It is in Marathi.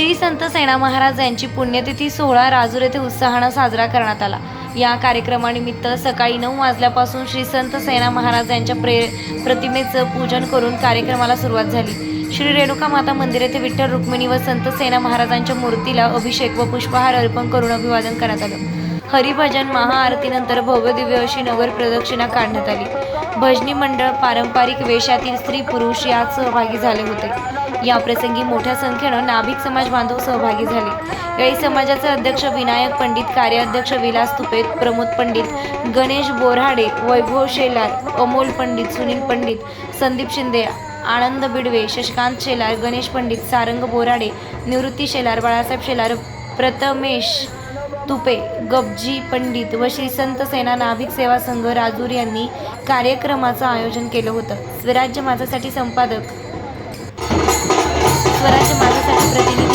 श्री संत सेना महाराज यांची पुण्यतिथी सोहळा राजूर येथे उत्साहानं साजरा करण्यात आला. या कार्यक्रमानिमित्त सकाळी नऊ वाजल्यापासून श्री संत सेना महाराज यांच्या प्रे प्रतिमेचं पूजन करून कार्यक्रमाला सुरुवात झाली. श्री रेणुका माता मंदिर येथे विठ्ठल रुक्मिणी व संत सेना महाराजांच्या मूर्तीला अभिषेक व पुष्पहार अर्पण करून अभिवादन करण्यात आलं. हरिभजन महाआरतीनंतर भव्यदिव्य अशी नगर प्रदक्षिणा काढण्यात आली. भजनी मंडळ पारंपरिक वेशातील स्त्री पुरुष यात सहभागी झाले होते. या प्रसंगी मोठ्या संख्येनं नाभिक समाज बांधव सहभागी झाले. यावेळी समाजाचे अध्यक्ष विनायक पंडित कार्याध्यक्ष विलास तुपे प्रमोद पंडित गणेश बोराडे वैभव शेलार अमोल पंडित सुनील पंडित संदीप शिंदे आनंद बिडवे शशकांत शेलार गणेश पंडित सारंग बोराडे निवृत्ती शेलार बाळासाहेब शेलार प्रथमेश तुपे गबजी पंडित व श्री संत सेना नाभिक सेवा संघ राजूर यांनी कार्यक्रमाचं आयोजन केलं होतं. स्वराज्य माझ्यासाठी संपादक. स्वराज्य माझ्यासाठी प्रतिनिधी